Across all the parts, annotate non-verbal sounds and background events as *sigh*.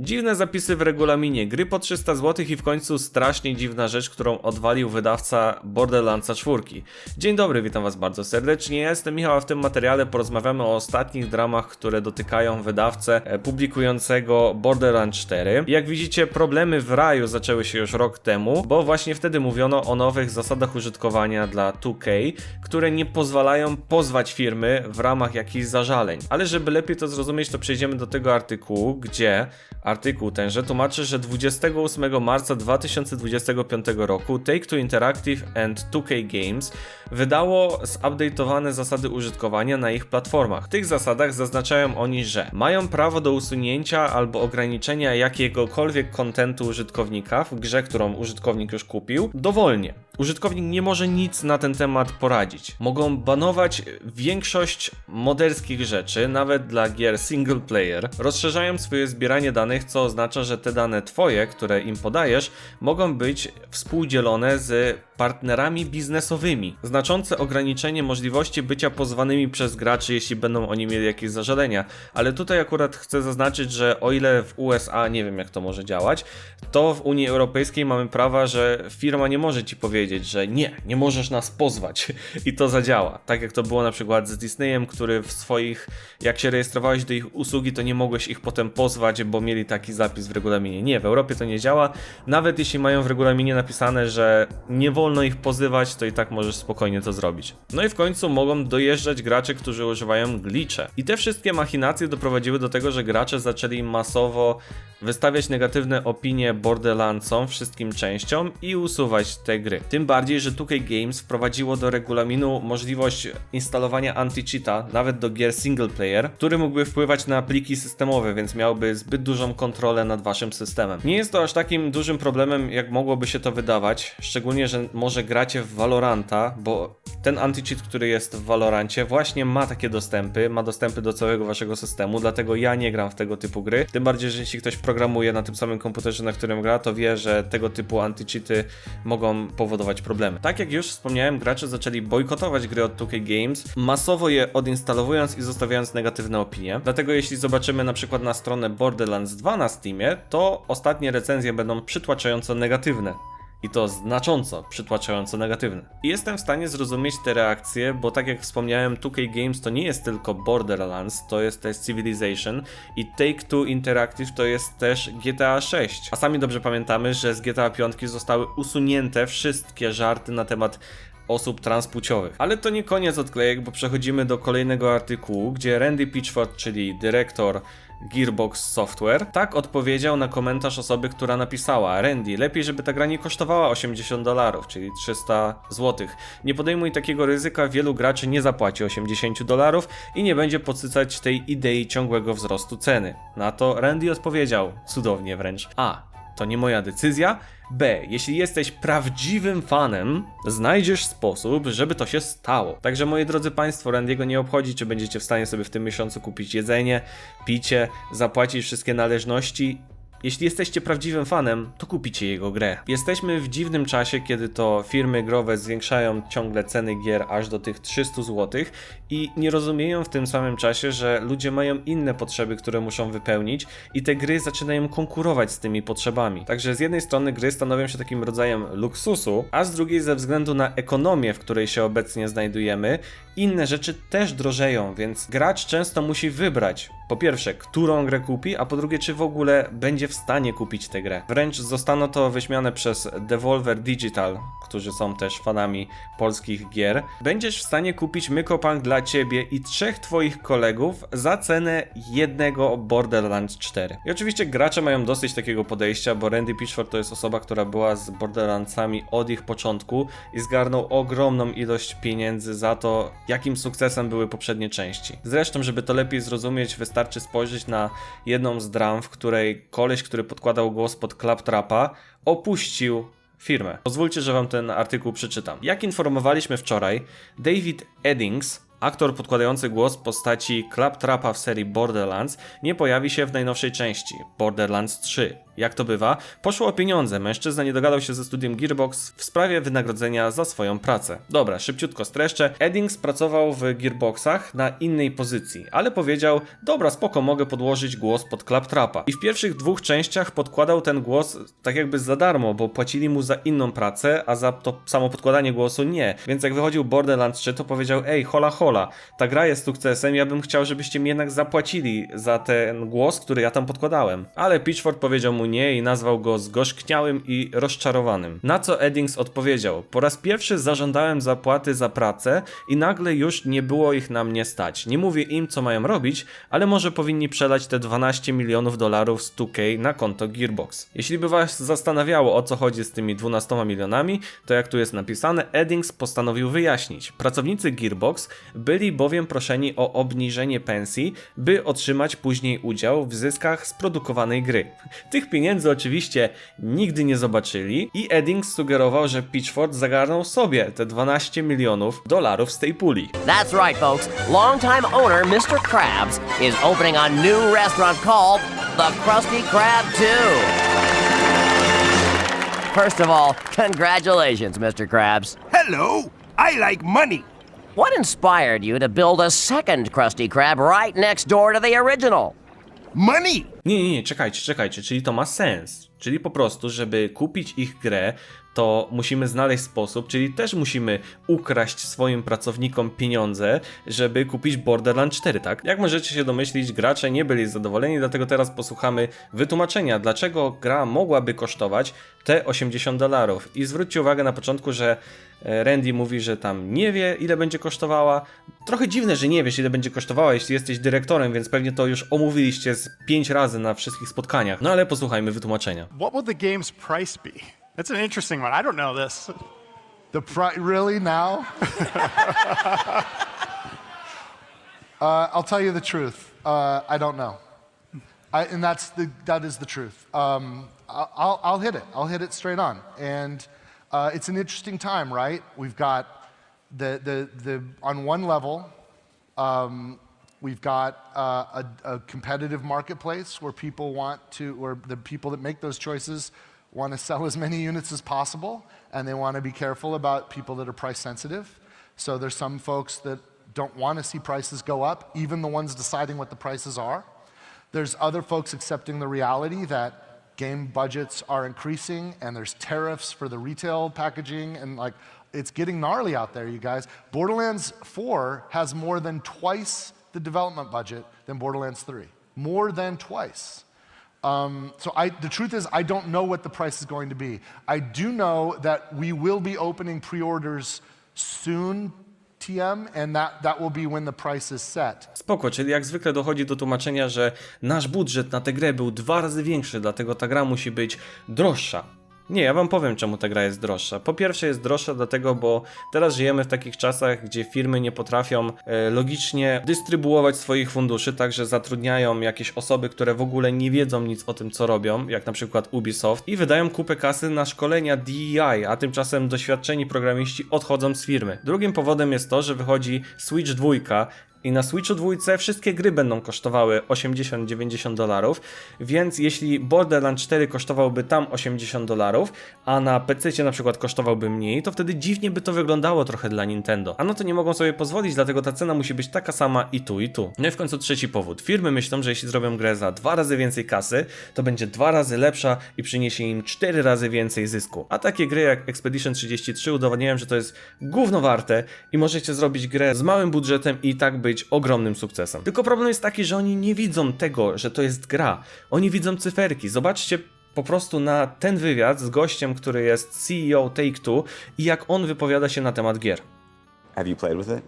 Dziwne zapisy w regulaminie, gry po 300 zł i w końcu strasznie dziwna rzecz, którą odwalił wydawca Borderlandsa 4. Dzień dobry, witam was bardzo serdecznie, ja jestem Michał, a w tym materiale porozmawiamy o ostatnich dramach, które dotykają wydawcę e, publikującego Borderlands 4. Jak widzicie, problemy w raju zaczęły się już rok temu, bo właśnie wtedy mówiono o nowych zasadach użytkowania dla 2K, które nie pozwalają pozwać firmy w ramach jakichś zażaleń. Ale żeby lepiej to zrozumieć, to przejdziemy do tego artykułu, gdzie artykuł tenże tłumaczy, że 28 marca 2025 roku Take-Two Interactive and 2K Games wydało zupdate'owane zasady użytkowania na ich platformach. W tych zasadach zaznaczają oni, że mają prawo do usunięcia albo ograniczenia jakiegokolwiek kontentu użytkownika w grze, którą użytkownik już kupił, dowolnie. Użytkownik nie może nic na ten temat poradzić. Mogą banować większość moderskich rzeczy, nawet dla gier single player. Rozszerzają swoje zbieranie danych, co oznacza, że te dane twoje, które im podajesz, mogą być współdzielone z partnerami biznesowymi. Znaczące ograniczenie możliwości bycia pozwanymi przez graczy, jeśli będą oni mieli jakieś zażalenia. Ale tutaj akurat chcę zaznaczyć, że o ile w USA nie wiem jak to może działać, to w Unii Europejskiej mamy prawa, że firma nie może ci powiedzieć, że nie, nie możesz nas pozwać i to zadziała. Tak jak to było na przykład z Disneyem, który w swoich, jak się rejestrowałeś do ich usługi, to nie mogłeś ich potem pozwać, bo mieli taki zapis w regulaminie. Nie, w Europie to nie działa. Nawet jeśli mają w regulaminie napisane, że nie wolno ich pozywać, to i tak możesz spokojnie to zrobić. No i w końcu mogą dojeżdżać gracze, którzy używają glitche. I te wszystkie machinacje doprowadziły do tego, że gracze zaczęli masowo wystawiać negatywne opinie Borderlandsom, wszystkim częściom i usuwać te gry. Tym bardziej, że 2K Games wprowadziło do regulaminu możliwość instalowania anti-cheata, nawet do gier single player, który mógłby wpływać na pliki systemowe, więc miałby zbyt dużą kontrolę nad waszym systemem. Nie jest to aż takim dużym problemem, jak mogłoby się to wydawać, szczególnie, że może gracie w Valoranta, bo ten anti-cheat, który jest w Valorancie, właśnie ma takie dostępy, ma dostępy do całego waszego systemu, dlatego ja nie gram w tego typu gry. Tym bardziej, że jeśli ktoś programuje na tym samym komputerze, na którym gra, to wie, że tego typu anti-cheaty mogą powodować problemy. Tak jak już wspomniałem, gracze zaczęli bojkotować gry od 2K Games, masowo je odinstalowując i zostawiając negatywne opinie. Dlatego jeśli zobaczymy na przykład na stronę Borderlands 2 na Steamie, to ostatnie recenzje będą przytłaczająco negatywne. I to znacząco przytłaczająco negatywne. I jestem w stanie zrozumieć te reakcje, bo tak jak wspomniałem, 2K Games to nie jest tylko Borderlands, to jest też Civilization i Take-Two Interactive to jest też GTA 6. A sami dobrze pamiętamy, że z GTA 5 zostały usunięte wszystkie żarty na temat osób transpłciowych. Ale to nie koniec odklejek, bo przechodzimy do kolejnego artykułu, gdzie Randy Pitchford, czyli dyrektor Gearbox Software, tak odpowiedział na komentarz osoby, która napisała Randy, lepiej żeby ta gra nie kosztowała 80 dolarów, czyli 300 zł. Nie podejmuj takiego ryzyka, wielu graczy nie zapłaci 80 dolarów i nie będzie podsycać tej idei ciągłego wzrostu ceny. Na to Randy odpowiedział, cudownie wręcz, a, to nie moja decyzja, B. Jeśli jesteś prawdziwym fanem, znajdziesz sposób, żeby to się stało. Także moi drodzy Państwo, Randiego nie obchodzi, czy będziecie w stanie sobie w tym miesiącu kupić jedzenie, picie, zapłacić wszystkie należności. Jeśli jesteście prawdziwym fanem, to kupicie jego grę. Jesteśmy w dziwnym czasie, kiedy to firmy growe zwiększają ciągle ceny gier aż do tych 300 zł i nie rozumieją w tym samym czasie, że ludzie mają inne potrzeby, które muszą wypełnić i te gry zaczynają konkurować z tymi potrzebami. Także z jednej strony gry stanowią się takim rodzajem luksusu, a z drugiej ze względu na ekonomię, w której się obecnie znajdujemy, inne rzeczy też drożeją, więc gracz często musi wybrać po pierwsze, którą grę kupi, a po drugie, czy w ogóle będzie w stanie kupić tę grę. Wręcz zostało to wyśmiane przez Devolver Digital, którzy są też fanami polskich gier. Będziesz w stanie kupić Mykopunk dla ciebie i trzech twoich kolegów za cenę jednego Borderlands 4. I oczywiście gracze mają dosyć takiego podejścia, bo Randy Pitchford to jest osoba, która była z Borderlandsami od ich początku i zgarnął ogromną ilość pieniędzy za to, jakim sukcesem były poprzednie części. Zresztą, żeby to lepiej zrozumieć, wystarczy spojrzeć na jedną z dram, w której koleś, który podkładał głos pod Claptrapa, opuścił firmę. Pozwólcie, że wam ten artykuł przeczytam. Jak informowaliśmy wczoraj, David Eddings, aktor podkładający głos postaci Claptrapa w serii Borderlands, nie pojawi się w najnowszej części, Borderlands 3. Jak to bywa, poszło o pieniądze. Mężczyzna nie dogadał się ze studiem Gearbox w sprawie wynagrodzenia za swoją pracę. Dobra, szybciutko streszczę. Eddings pracował w Gearboxach na innej pozycji, ale powiedział: Dobra, spoko, mogę podłożyć głos pod Claptrapa. I w pierwszych dwóch częściach podkładał ten głos tak jakby za darmo, bo płacili mu za inną pracę, a za to samo podkładanie głosu nie. Więc jak wychodził Borderlands 3, to powiedział: Ej, hola hola, ta gra jest sukcesem, ja bym chciał, żebyście mi jednak zapłacili za ten głos, który ja tam podkładałem. Ale Pitchford powiedział mu nie i nazwał go zgorzkniałym i rozczarowanym. Na co Eddings odpowiedział: Po raz pierwszy zażądałem zapłaty za pracę i nagle już nie było ich na mnie stać. Nie mówię im, co mają robić, ale może powinni przelać te 12 milionów dolarów z 2K na konto Gearbox. Jeśli by was zastanawiało, o co chodzi z tymi 12 milionami, to jak tu jest napisane, Eddings postanowił wyjaśnić. Pracownicy Gearbox byli bowiem proszeni o obniżenie pensji, by otrzymać później udział w zyskach z produkowanej gry. Tych pieniędzy oczywiście nigdy nie zobaczyli i Eddings sugerował, że Pitchford zagarnął sobie te 12 milionów dolarów z tej puli. That's right, folks. Longtime owner Mr. Krabs is opening a new restaurant called the Krusty Krab 2. First of all, congratulations, Mr. Krabs. Hello, I like money. What inspired you to build a second Krusty Krab right next door to the original? Money! Nie, nie, nie, czekajcie, czekajcie, czyli to ma sens. Czyli po prostu, żeby kupić ich grę, to musimy znaleźć sposób, czyli też musimy ukraść swoim pracownikom pieniądze, żeby kupić Borderlands 4, tak? Jak możecie się domyślić, gracze nie byli zadowoleni, dlatego teraz posłuchamy wytłumaczenia, dlaczego gra mogłaby kosztować te 80 dolarów. I zwróćcie uwagę na początku, że e, Randy mówi, że tam nie wie, ile będzie kosztowała. Trochę dziwne, że nie wiesz, ile będzie kosztowała, jeśli jesteś dyrektorem, więc pewnie to już omówiliście z 5 razy na wszystkich spotkaniach. No ale posłuchajmy wytłumaczenia. What will the game's price be? That's an interesting one. I don't know this. The pri- really now? *laughs* uh, I'll tell you the truth. Uh, I don't know, I, and that's the that is the truth. Um, I'll, I'll hit it. I'll hit it straight on, and uh, it's an interesting time, right? We've got the the the on one level. Um, we've got uh, a, a competitive marketplace where people want to, where the people that make those choices want to sell as many units as possible, and they want to be careful about people that are price sensitive. So there's some folks that don't want to see prices go up, even the ones deciding what the prices are. There's other folks accepting the reality that game budgets are increasing and there's tariffs for the retail packaging and like it's getting gnarly out there, you guys. Borderlands 4 has more than twice the development budget than Borderlands 3. More than twice. Um, so I, the truth is, I don't know what the price is going to be. I do know that we will be opening pre-orders soon, TM, and that, that will be when the price is set. Spoko, czyli jak zwykle dochodzi do tłumaczenia, że nasz budżet na tę grę był dwa razy większy, dlatego ta gra musi być droższa. Nie, ja wam powiem, czemu ta gra jest droższa. Po pierwsze, jest droższa dlatego, bo teraz żyjemy w takich czasach, gdzie firmy nie potrafią e, logicznie dystrybuować swoich funduszy, także zatrudniają jakieś osoby, które w ogóle nie wiedzą nic o tym, co robią, jak na przykład Ubisoft, i wydają kupę kasy na szkolenia DEI, a tymczasem doświadczeni programiści odchodzą z firmy. Drugim powodem jest to, że wychodzi Switch 2 i na Switchu dwójce wszystkie gry będą kosztowały 80-90 dolarów, więc jeśli Borderlands 4 kosztowałby tam 80 dolarów, a na PC na przykład kosztowałby mniej, to wtedy dziwnie by to wyglądało trochę dla Nintendo. A no to nie mogą sobie pozwolić, dlatego ta cena musi być taka sama i tu, i tu. No i w końcu trzeci powód. Firmy myślą, że jeśli zrobią grę za dwa razy więcej kasy, to będzie dwa razy lepsza i przyniesie im cztery razy więcej zysku. A takie gry jak Expedition 33 udowadniają, że to jest gówno warte i możecie zrobić grę z małym budżetem i tak być ogromnym sukcesem. Tylko problem jest taki, że oni nie widzą tego, że to jest gra. Oni widzą cyferki. Zobaczcie po prostu na ten wywiad z gościem, który jest CEO Take-Two i jak on wypowiada się na temat gier. Have you played with it?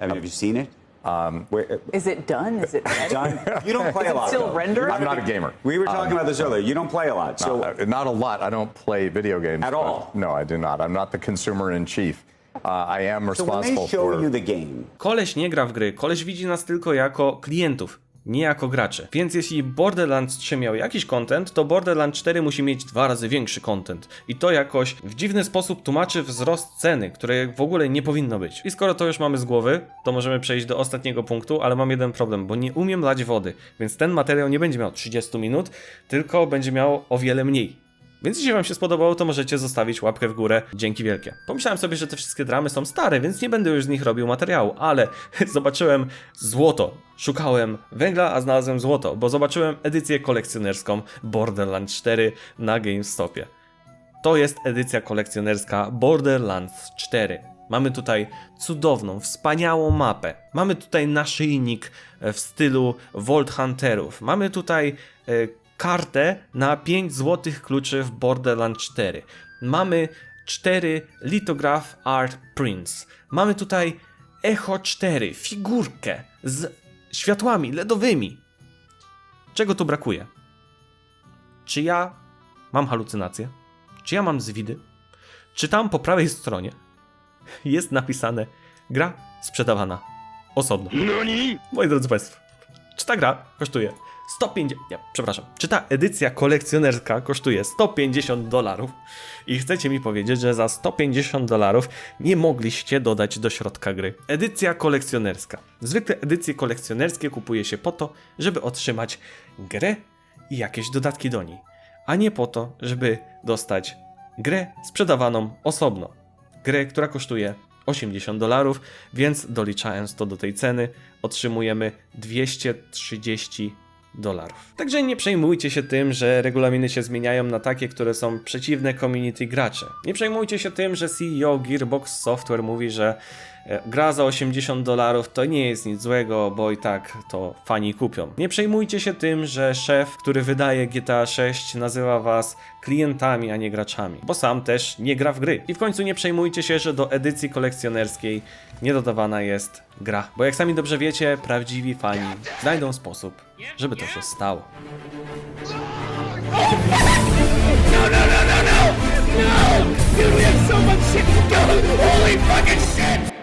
Have you seen it? Um, Where, Is it done? Is it ready? John, you don't play a lot. still rendering? I'm not a gamer. We were talking about this earlier. You don't play a lot. So Uh, not a lot. I don't play video games At all? No, I do not. I'm not the consumer in chief. Uh, I am responsible for. you the game, Koleś nie gra w gry, koleś widzi nas tylko jako klientów. nie jako gracze. Więc jeśli Borderlands 3 miał jakiś content, to Borderlands 4 musi mieć dwa razy większy content. I to jakoś w dziwny sposób tłumaczy wzrost ceny, której w ogóle nie powinno być. I skoro to już mamy z głowy, to możemy przejść do ostatniego punktu, ale mam jeden problem, bo nie umiem lać wody, więc ten materiał nie będzie miał 30 minut, tylko będzie miał o wiele mniej. Więc jeśli wam się spodobało, to możecie zostawić łapkę w górę. Dzięki wielkie. Pomyślałem sobie, że te wszystkie dramy są stare, więc nie będę już z nich robił materiału, ale *laughs* zobaczyłem złoto. Szukałem węgla, a znalazłem złoto, bo zobaczyłem edycję kolekcjonerską Borderlands 4 na GameStopie. To jest edycja kolekcjonerska Borderlands 4. Mamy tutaj cudowną, wspaniałą mapę. Mamy tutaj naszyjnik e, w stylu Vault Hunterów. Mamy tutaj e, kartę na 5 złotych kluczy w Borderlands 4. Mamy 4 Lithograph Art Prints. Mamy tutaj Echo 4, figurkę z światłami LEDowymi. Czego tu brakuje? Czy ja mam halucynacje? Czy ja mam zwidy? Czy tam po prawej stronie jest napisane gra sprzedawana osobno? Moi drodzy Państwo, czy ta gra kosztuje 150, nie, przepraszam, czy ta edycja kolekcjonerska kosztuje 150 dolarów i chcecie mi powiedzieć, że za 150 dolarów nie mogliście dodać do środka gry. Edycja kolekcjonerska. Zwykle edycje kolekcjonerskie kupuje się po to, żeby otrzymać grę i jakieś dodatki do niej, a nie po to, żeby dostać grę sprzedawaną osobno. Grę, która kosztuje 80 dolarów, więc doliczając to do tej ceny, otrzymujemy 230 dolarów. Także nie przejmujcie się tym, że regulaminy się zmieniają na takie, które są przeciwne community gracze. Nie przejmujcie się tym, że CEO Gearbox Software mówi, że gra za 80 dolarów to nie jest nic złego, bo i tak to fani kupią. Nie przejmujcie się tym, że szef, który wydaje GTA 6 nazywa was klientami, a nie graczami, bo sam też nie gra w gry. I w końcu nie przejmujcie się, że do edycji kolekcjonerskiej nie dodawana jest gra, bo jak sami dobrze wiecie, prawdziwi fani znajdą sposób, żeby to się stało. Dude, we have so much shit to go! Holy fucking shit!